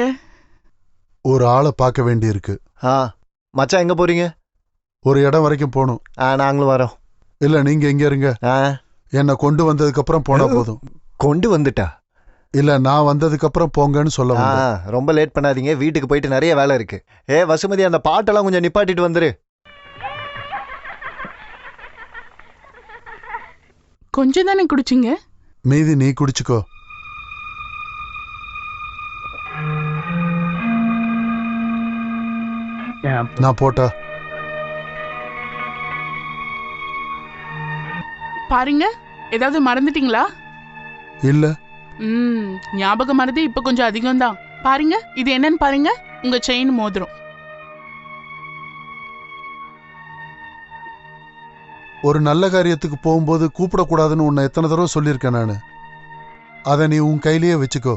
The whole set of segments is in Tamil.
போறீங்க? ஒரு ஆளை பார்க்க வேண்டியிருக்கு. ஆ மச்சான் எங்க போறீங்க? ஒரு இடம் வரைக்கும் போகணும். ஆ நாங்களும் வரோம். இல்ல நீங்க எங்க இருங்க. ஆ. என்னை கொண்டு வந்ததுக்கு அப்புறம் போனா போதும். கொண்டு வந்துட்டா? இல்ல நான் வந்ததுக்கு அப்புறம் போங்கன்னு சொல்ல ஆ வந்தேன். ரொம்ப லேட் பண்ணாதீங்க. வீட்டுக்கு போயிட்டு நிறைய வேலை இருக்கு. ஏ வசுமதி அந்த பாட்டெல்லாம் கொஞ்சம் நிப்பாட்டிட்டு வந்துரு. கொஞ்சம் தானே குடிச்சிங்க? மீதி நீ குடிச்சுக்கோ. நான் போட்டா. பாருங்க ஏதாவது மறந்துட்டீங்களா? இல்ல. ம் ஞாபகம் மறதி இப்ப கொஞ்சம் அதிகம் தான் பாருங்க இது என்னன்னு பாருங்க உங்க செயின் மோதிரம். ஒரு நல்ல காரியத்துக்கு போகும்போது கூப்பிடக்கூடாதுன்னு உன்னை எத்தனை தடவை சொல்லியிருக்கேன் நான். அதை நீ உன் கையிலேயே வச்சுக்கோ.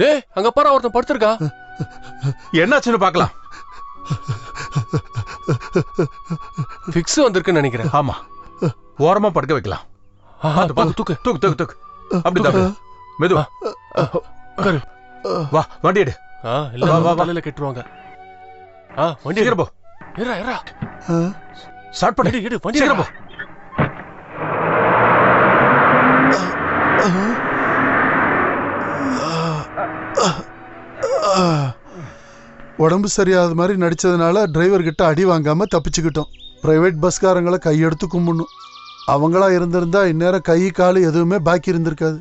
டேய் அங்க பாரு ஒருத்தன் படுத்திருக்கா. என்னாச்சுன்னு பார்க்கலாம். ஃபிக்ஸ் வந்திருக்குன்னு நினைக்கிறேன். ஆமா. ஓரமா படுக்க வைக்கலாம். தூக்கு தூக்கு தூக்கு தூக்கு. அப்படி தூக்கு மெதுவா. வா வண்டி எடு. ஆ இல்ல வா, வா, கெட்டுருவாங்க. ஆ வண்டி சீக்கிரம் போ. ஏறா ஏறா? ஸ்டார்ட் பண்ணு. எடு வண்டி சீக்கிரம் உடம்பு சரியாத மாதிரி நடித்ததுனால டிரைவர் கிட்ட அடி வாங்காமல் தப்பிச்சுக்கிட்டோம். பிரைவேட் பஸ்காரங்களை கையெடுத்து கும்பிடணும். அவங்களா இருந்திருந்தா இந்நேரம் கை காலு எதுவுமே பாக்கி இருந்திருக்காது.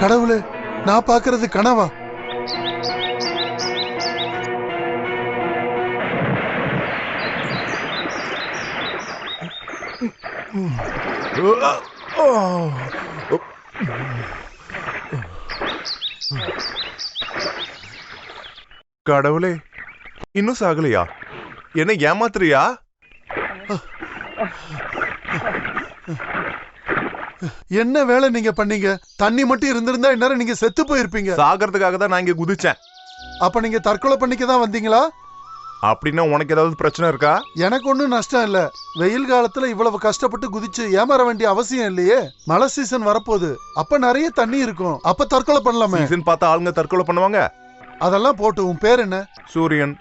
கடவுளே நான் பார்க்கறது கனவா? கடவுளே இன்னும் சாகலையா? என்ன ஏமாத்துறியா? என்ன வேலை நீங்க பண்ணீங்க? தண்ணி மட்டும் இருந்திருந்தா இந்நேரம் நீங்க செத்து போயிருப்பீங்க. சாகிறதுக்காக தான் நான் இங்க குதிச்சேன். அப்ப நீங்க தற்கொலை பண்ணிக்க தான் வந்தீங்களா? அப்படின்னா உனக்கு ஏதாவது பிரச்சனை இருக்கா? எனக்கு ஒன்றும் நஷ்டம் இல்ல. வெயில் காலத்துல இவ்வளவு கஷ்டப்பட்டு குதிச்சு ஏமாற வேண்டிய அவசியம் இல்லையே? மழை சீசன் வரப்போகுது. அப்ப நிறைய தண்ணி இருக்கும். அப்ப தற்கொலை பண்ணலாமே. சீசன் பார்த்து ஆளுங்க தற்கொலை பண்ணுவாங்க. அதெல்லாம் போட்டு உன் பேர் என்ன? சூரியன்.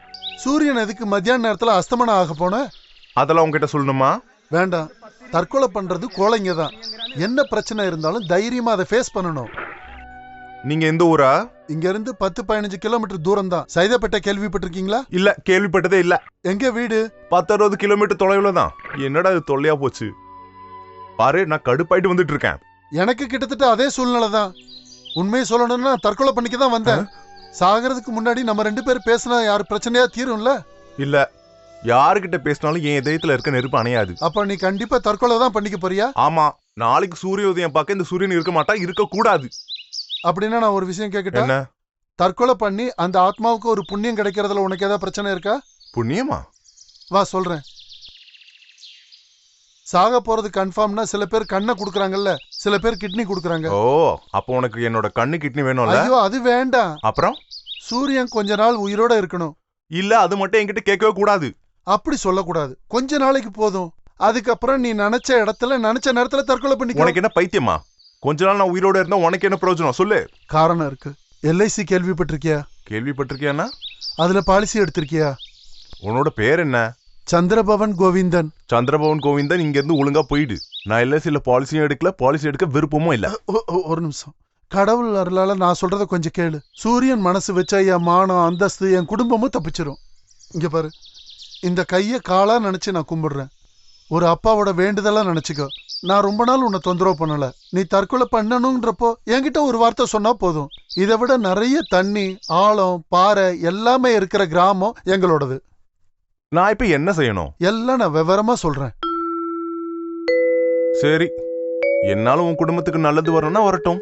சூரியன் எதுக்கு மத்தியான நேரத்துல அஸ்தமனம் ஆக போன? அதெல்லாம் உன்கிட்ட சொல்லணுமா? வேண்டாம். தற்கொலை பண்றது கோழைங்க தான் என்ன பிரச்சனை இருந்தாலும் தைரியமா அதை ஃபேஸ் பண்ணணும். நீங்க எந்த ஊரா? இங்க இருந்து பத்து பதினஞ்சு கிலோமீட்டர் தூரம் தான் சைதாப்பேட்டை கேள்விப்பட்டிருக்கீங்களா? இல்ல கேள்விப்பட்டதே இல்ல. எங்க வீடு? பத்து அறுபது கிலோமீட்டர் தொலைவுல தான் என்னடா இது தொல்லையா போச்சு? பாரு நான் கடுப்பாயிட்டு வந்துட்டு இருக்கேன். எனக்கு கிட்டத்தட்ட அதே சூழ்நிலை தான் உண்மையை சொல்லணும்னா தற்கொலை பண்ணிக்க தான் வந்தேன் சாகிறதுக்கு முன்னாடி நம்ம ரெண்டு பேரும் பேசினா யார் பிரச்சனையா தீரும்ல? இல்ல. யாருகிட்ட பேசினாலும் என் இதயத்துல இருக்க நெருப்பு அணையாது. அப்ப நீ கண்டிப்பா தற்கொலை தான் பண்ணிக்க போறியா? ஆமா. நாளைக்கு சூரிய உதயம் பார்க்க இந்த சூரியன் இருக்க மாட்டா இருக்க கூடாது. அப்படின்னா நான் ஒரு விஷயம் கேட்கட்டா என்ன? தற்கொலை பண்ணி அந்த ஆத்மாவுக்கு ஒரு புண்ணியம் கிடைக்கிறதுல உனக்கு ஏதாவது பிரச்சனை இருக்கா? புண்ணியமா? வா சொல்றேன். சாக போறது கன்ஃபார்ம்னா சில பேர் கண்ணை குடுக்குறாங்கல்ல சில பேர் கிட்னி குடுக்குறாங்க. ஓ அப்போ உனக்கு என்னோட கண்ணு கிட்னி வேணும்ல? ஐயோ அது வேண்டாம். அப்புறம்? சூரியன் கொஞ்ச நாள் உயிரோட இருக்கணும். இல்ல அது மட்டும் என்கிட்ட கேட்கவே கூடாது. அப்படி சொல்லக்கூடாது. கொஞ்ச நாளைக்கு போதும். அதுக்கப்புறம் நீ நினைச்ச இடத்துல நினைச்ச நேரத்துல தற்கொலை பண்ணிக்க. உனக்கு என்ன பைத்தியமா? கொஞ்ச நாள் நான் உயிரோட இருந்தா உனக்கு என்ன பிரயோஜனம்? சொல்லு. காரணம் இருக்கு. எல்ஐசி கேள்விப்பட்டிருக்கியா? கேள்விப்பட்டிருக்கியானா அதுல பாலிசி எடுத்திருக்கியா? உன்னோட பேர் என்ன? சந்திரபவன் கோவிந்தன். சந்திரபவன் கோவிந்தன் இங்க இருந்து ஒழுங்கா போயிடு. நான் எல்ஐசியில பாலிசியும் எடுக்கல பாலிசி எடுக்க விருப்பமும் இல்ல. ஒரு நிமிஷம். கடவுள் அருளால நான் சொல்றத கொஞ்சம் கேளு. சூரியன் மனசு வச்சா என் மானம் அந்தஸ்து என் குடும்பமும் தப்பிச்சிரும். இங்க பாரு. இந்த கைய காலா நினைச்சு நான் கும்பிடுறேன். ஒரு அப்பாவோட வேண்டுதலா நினைச்சுக்கோ. நான் ரொம்ப நாள் உன்னை தொந்தரவு பண்ணல. நீ தற்கொலை பண்ணணுன்றப்போ என்கிட்ட ஒரு வார்த்தை சொன்னா போதும். இதை விட நிறைய தண்ணி ஆழம் பாறை எல்லாமே இருக்கிற கிராமம் எங்களோடது. நான் இப்ப என்ன செய்யணும் எல்லாம் நான் விவரமா சொல்றேன் சரி என்னால உன் குடும்பத்துக்கு நல்லது வரணும்னா வரட்டும்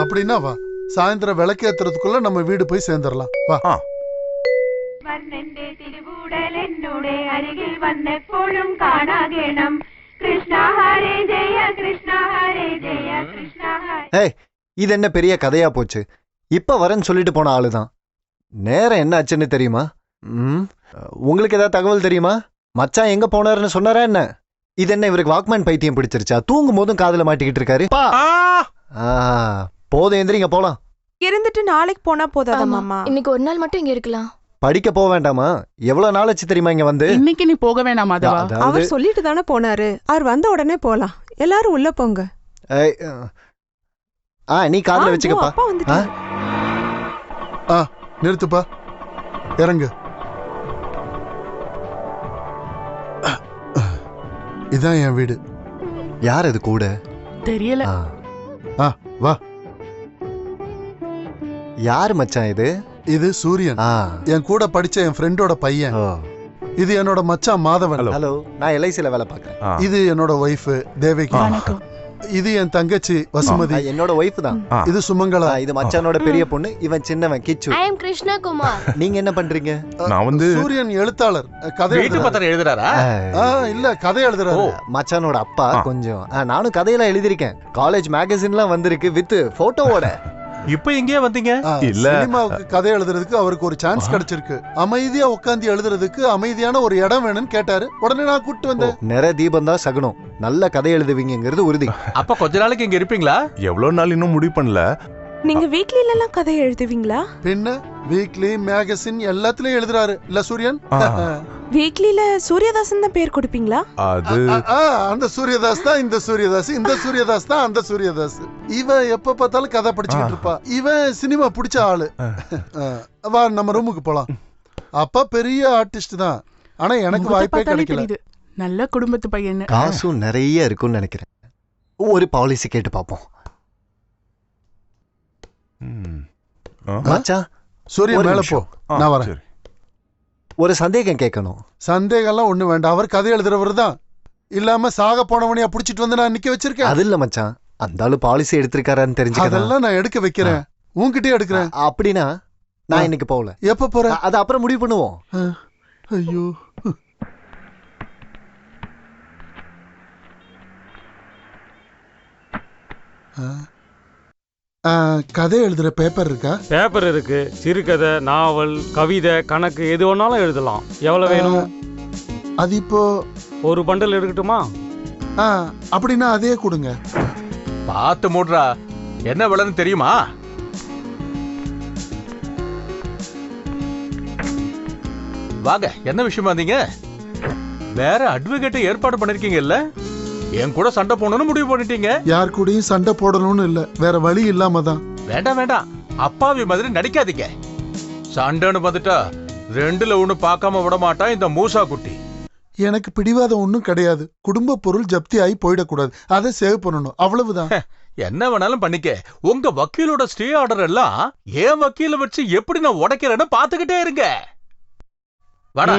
அப்படின்னா வா சாயந்தரம் விளக்கேத்துறதுக்குள்ள நம்ம வீடு போய் சேர்ந்துடலாம் வா വന്നെന്റെ തിരുവൂടൽ എന്നോടെ അരികിൽ വന്നെപ്പോഴും കാണാകേണം കൃഷ്ണ ഹരേ ജയ കൃഷ്ണ ഹരേ ജയ കൃഷ്ണ ഹരേ ஏய் இது என்ன பெரிய கதையா போச்சு இப்ப வரேன்னு சொல்லிட்டு போன ஆளுதான் நேரம் என்ன ஆச்சுன்னு தெரியுமா ம் உங்களுக்கு ஏதாவது தகவல் தெரியுமா? மச்சான் எங்க போனாருன்னு சொன்னாரா என்ன? இது என்ன இவருக்கு வாக்மேன் பைத்தியம் பிடிச்சிருச்சா? தூங்கும் போதும் காதுல மாட்டிக்கிட்டு இருக்காரு. பா! ஆ, போதும் எந்திரிங்க போலாம். இருந்துட்டு நாளைக்கு போனா போதாதா ஆமா. மாமா? இன்னைக்கு ஒரு நாள் மட்டும் இங்க இருக்கலாம். படிக்க போக வேண்டாமா? எவ்வளவு நாளாச்சு தெரியுமா இங்க வந்து? இன்னைக்கு நீ போக வேணாம் மாதவா. அதாவது அவர் சொல்லிட்டு தானே போனாரு. அவர் வந்த உடனே போலாம். எல்லாரும் உள்ள போங்க. ஏய், ஆ. நீ காதுல ஆ, வச்சுக்கப்பா. இதோ அப்பா வந்துட்டாரு. நிறுத்துப்பா. இறங்கு. இதான் என் வீடு. யார் அது கூட? தெரியல. ஆ. ஆ, வா. யாரு மச்சான் இது? இது சூரியன். ஆ. என் கூட படிச்ச என் ஃப்ரெண்டோட பையன். ஓ. இது என்னோட மச்சான் மாதவன். ஹலோ. நான் எல்ஐசில வேலை பார்க்கறேன். ஆ, இது என்னோட ஒய்ஃப் தேவகி. வணக்கம். இது என் தங்கச்சி வசுமதி. என்னோட ஒய்ஃப் தான். இது சுமங்கலா இது மச்சானோட பெரிய பொண்ணு இவன் சின்னவன் கிச்சு. ஐ எம் கிருஷ்ணா குமார் நீங்க என்ன பண்றீங்க? நான் வந்து சூரியன் எழுத்தாளர் கதை வீட்டு. பத்திரம் எழுதுறாரா? இல்ல கதை எழுதுறாரு. மச்சானோட அப்பா. கொஞ்சம். நானும் கதையெல்லாம் எழுதியிருக்கேன். காலேஜ் மேகசின்லாம் வந்திருக்கு வித் போட்டோவோட இப்ப எங்கேயே வந்தீங்க? இல்ல. சினிமாவுக்கு கதை எழுதுறதுக்கு அவருக்கு ஒரு சான்ஸ் கிடைச்சிருக்கு. அமைதியா உட்காந்து எழுதுறதுக்கு அமைதியான ஒரு இடம் வேணும்னு கேட்டாரு. உடனே நான் கூப்பிட்டு வந்தேன். நிற தீபம் தான் சகுனம். நல்ல கதை எழுதுவீங்கிறது உறுதி. அப்ப கொஞ்ச நாளைக்கு இங்க இருப்பீங்களா? எவ்வளவு நாள் இன்னும் முடிவு பண்ணல. நீங்க வீட்ல எல்லாம் கதை எழுதுவீங்களா? பின்ன வீக்லி மேகசின் எல்லாத்துலயும் எழுதுறாரு. இல்ல சூரியன்? ஆ, வீக்லில சூரியதாசன் தான் பேர் கொடுப்பீங்களா? அது அந்த சூரியதாஸ் தான் இந்த சூரியதாஸ் இந்த சூரியதாஸ் தான் அந்த சூரியதாஸ். இவன் எப்ப பார்த்தாலும் கதை படிச்சுக்கிட்டு இருப்பா. இவன் சினிமா பிடிச்ச ஆளு. வா நம்ம ரூமுக்கு போலாம். அப்பா பெரிய ஆர்டிஸ்ட் தான். ஆனா எனக்கு வாய்ப்பே கிடைக்கல. நல்ல குடும்பத்து பையன்னு. காசும் நிறைய இருக்கும்னு நினைக்கிறேன். ஒரு பாலிசி கேட்டு பார்ப்போம். ம். ஆ, மச்சான் சூரியன் மேல போ. நான் வரேன். ஒரு சந்தேகம் கேட்கணும். சந்தேகம்லாம் ஒண்ணு வேண்டாம். அவர் கதை எழுதுறவர் தான். இல்லாம சாக போனவனையா புடிச்சிட்டு வந்து நான் நிக்க வச்சிருக்கேன். அது இல்ல மச்சான். அந்த ஆளு பாலிசி எடுத்திருக்காரான்னு தெரிஞ்சுக்கலாம் அதெல்லாம் நான் எடுக்க வைக்கிறேன். உன்கிட்டயே எடுக்கிறேன். அப்படின்னா நான் இன்னைக்கு போகல. எப்ப போற? அ- அது அப்புறம் முடிவு பண்ணுவோம். ஐயோ. ஆ. கதை எழுதுற பேப்பர் இருக்கா? பேப்பர் இருக்கு. சிறுகதை நாவல் கவிதை கணக்கு எது வேணாலும் எழுதலாம். எவ்வளவு வேணும்? அது இப்போ ஒரு பண்டல் எடுக்கட்டுமா? ஆ, அப்படின்னா அதே கொடுங்க. பார்த்து மூடுறா. என்ன விலைன்னு தெரியுமா? வாங்க என்ன விஷயமா வந்தீங்க? வேற அட்வொகேட் ஏற்பாடு பண்ணிருக்கீங்கல்ல? என் கூட சண்டை போடணும்னு முடிவு பண்ணிட்டீங்க? யார் கூடயும் சண்டை போடணும்னு இல்ல. வேற வழி இல்லாம தான். வேண்டாம் வேண்டாம். அப்பாவி மாதிரி நடிக்காதீங்க. சண்டைன்னு வந்துட்டா ரெண்டுல ஒண்ணு பார்க்காம விட மாட்டான் இந்த மூசா குட்டி. எனக்கு பிடிவாதம் ஒன்றும் கிடையாது. குடும்ப பொருள் ஜப்தி ஆகி போயிடக்கூடாது. அதை சேவ் பண்ணணும். அவ்வளவுதான். என்ன வேணாலும் பண்ணிக்க. உங்க வக்கீலோட ஸ்டே ஆர்டர் எல்லாம் என் வக்கீல வச்சு எப்படி நான் உடைக்கிறேன்னு பாத்துக்கிட்டே இருங்க. வாடா.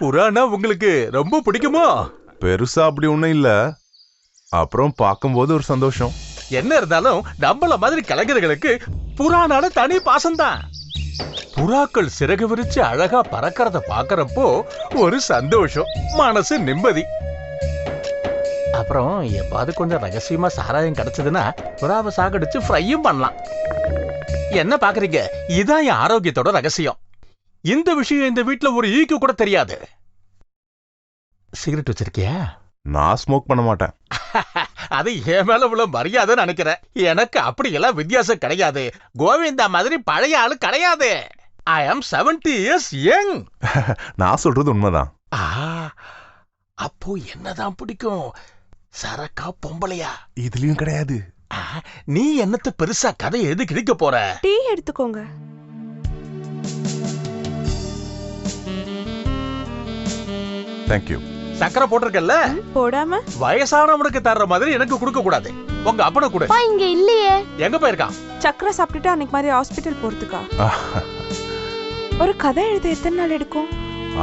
புறானா உங்களுக்கு ரொம்ப பிடிக்குமோ? பெருசா அப்படி ஒண்ணும் இல்ல. அப்புறம் பார்க்கும்போது ஒரு சந்தோஷம். என்ன இருந்தாலும் நம்மள மாதிரி கலைஞர்களுக்கு புறானால தனி பாசம்தான். புறாக்கள் சிறகு விரிச்சு அழகா பறக்கறத பாக்குறப்போ ஒரு சந்தோஷம் மனசு நிம்மதி. அப்புறம் எப்பாவது கொஞ்சம் ரகசியமா சாராயம் கிடைச்சதுன்னா புறாவை சாகடிச்சு ஃப்ரையும் பண்ணலாம். என்ன பாக்குறீங்க இதான் என் ஆரோக்கியத்தோட ரகசியம். இந்த விஷயம் இந்த வீட்ல ஒரு ஈக்கு கூட தெரியாது. சிகரெட் வச்சிருக்கியா? நான் ஸ்மோக் பண்ண மாட்டேன். அது என் மேல உள்ள மரியாதை நினைக்கிறேன். எனக்கு அப்படியெல்லாம் வித்தியாசம் கிடையாது. கோவிந்தா மாதிரி பழைய ஆளு கிடையாது. ஐ ஆம் 70 இயர்ஸ் யங் நான் சொல்றது உண்மைதான். அப்போ என்னதான் பிடிக்கும்? சரக்கா பொம்பளையா? இதுலயும் கிடையாது. நீ என்னத்த பெருசா கதை எழுதி கிழிக்க போற? டீ எடுத்துக்கோங்க. தேங்க்யூ சக்கரை போட்டிருக்கல்ல? போடாம. வயசானவனுக்கு தர்ற மாதிரி எனக்கு கொடுக்க கூடாது. உங்க அப்பனை கொடு. இங்க இல்லையே. எங்க போயிருக்கான்? சக்கரை சாப்பிட்டுட்டு அன்னைக்கு மாதிரி ஹாஸ்பிட்டல் போறதுக்கா? ஒரு கதை எழுத எத்தனை நாள் எடுக்கும்?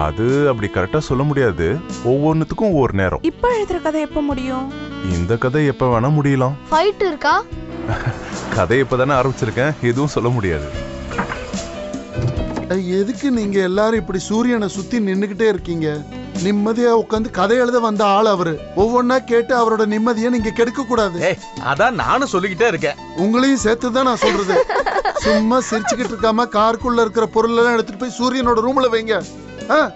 அது அப்படி கரெக்டா சொல்ல முடியாது. ஒவ்வொன்றுத்துக்கும் ஒவ்வொரு நேரம். இப்ப எழுதுற கதை எப்ப முடியும்? இந்த கதை எப்ப வேணா முடியலாம். ஃபைட் இருக்கா? கதை இப்பதானே ஆரம்பிச்சிருக்கேன். எதுவும் சொல்ல முடியாது. எதுக்கு நீங்க எல்லாரும் இப்படி சூரியனை சுத்தி நின்னுகிட்டே இருக்கீங்க? நிம்மதியா உட்காந்து கதை எழுத வந்த ஆள் அவரு. ஒவ்வொன்னா கேட்டு அவரோட நிம்மதியை நீங்க கெடுக்க கூடாது அதான் நானும் சொல்லிக்கிட்டே இருக்கேன். உங்களையும் சேர்த்து தான் நான் சொல்றது. சும்மா சிரிச்சுக்கிட்டு இருக்காம காருக்குள்ள இருக்கிற பொருள் எல்லாம் எடுத்துட்டு போய் சூரியனோட ரூம்ல வைங்க. ஆ?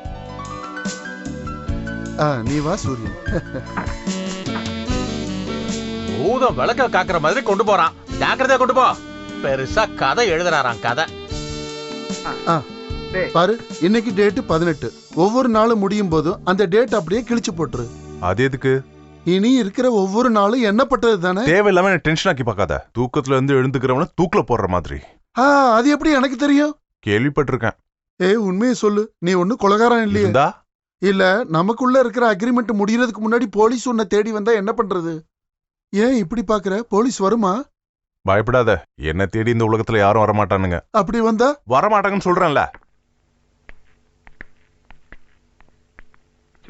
ஆ, நீ வா சூரியன். பூதம் விளக்க காக்குற மாதிரி கொண்டு போறான். ஜாக்கிரதையா கொண்டு போ. பெருசா கதை எழுதுறாராம் கதை. பாரு இன்னைக்கு டேட் பதினெட்டு. ஒவ்வொரு நாளும் முடியும் போதும் அந்த டேட் அப்படியே கிழிச்சு போட்டுரு. அது எதுக்கு? இனி இருக்கிற ஒவ்வொரு நாளும் எண்ணப்பட்டது தானே? தேவையில்லாம என்ன டென்ஷன் ஆக்கி பார்க்காத. தூக்கத்துல இருந்து எழுந்துக்கிறவன தூக்குல போடுற மாதிரி. ஆ, அது எப்படி எனக்கு தெரியும்? கேள்விப்பட்டிருக்கேன். ஏய் உண்மையை சொல்லு. நீ ஒண்ணு கொலகாரம் இல்லையே. இருந்தா? இல்ல நமக்குள்ள இருக்கிற அக்ரிமெண்ட் முடியறதுக்கு முன்னாடி போலீஸ் உன்னை தேடி வந்தா என்ன பண்றது? ஏன் இப்படி பாக்குற போலீஸ் வருமா? பயப்படாத. என்ன தேடி இந்த உலகத்துல யாரும் வரமாட்டானுங்க. அப்படி வந்தா? வரமாட்டாங்கன்னு சொல்றேன்ல.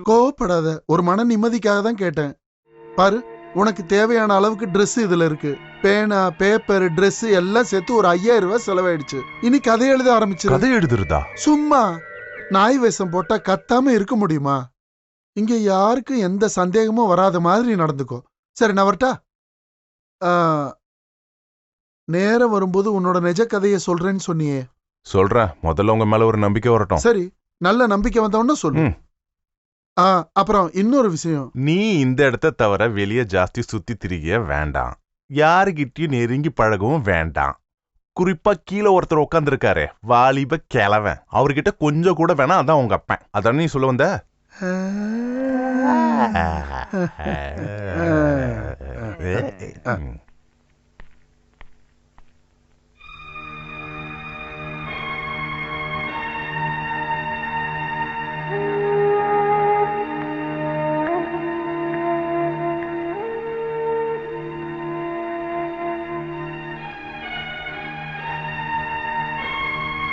கோவப்படாத ஒரு மன நிம்மதிக்காக தான் கேட்டேன். பாரு உனக்கு தேவையான அளவுக்கு Dress இதுல இருக்கு. பேனா பேப்பர் Dress எல்லாம் சேர்த்து ஒரு ஐயாயிரம் ரூபாய் செலவாயிடுச்சு. இனி கதை எழுத ஆரம்பிச்சிரு. கதை எழுதுறதா? சும்மா நாய் வேஷம் போட்டா கத்தாம இருக்க முடியுமா? இங்க யாருக்கும் எந்த சந்தேகமும் வராத மாதிரி நடந்துக்கோ. சரி நான் வரட்டா? நேரம் வரும்போது உன்னோட நிஜ கதையை சொல்றேன்னு சொன்னியே. சொல்றேன். முதல்ல உங்க மேல ஒரு நம்பிக்கை வரட்டும். சரி நல்ல நம்பிக்கை வந்தவொன்னு சொல்லு. அப்புறம் இன்னொரு விஷயம். நீ இந்த இடத்த தவிர வெளியே ஜாஸ்தி சுத்தி திரிய வேண்டாம். யாருகிட்டயும் நெருங்கி பழகவும் வேண்டாம். குறிப்பா கீழே ஒருத்தர் உட்காந்துருக்காரு வாலிப கிழவன். அவர்கிட்ட கொஞ்சம் கூட வேணாம் அதான் உங்க அப்பன். அதானே நீ சொல்ல வந்த? ஆ.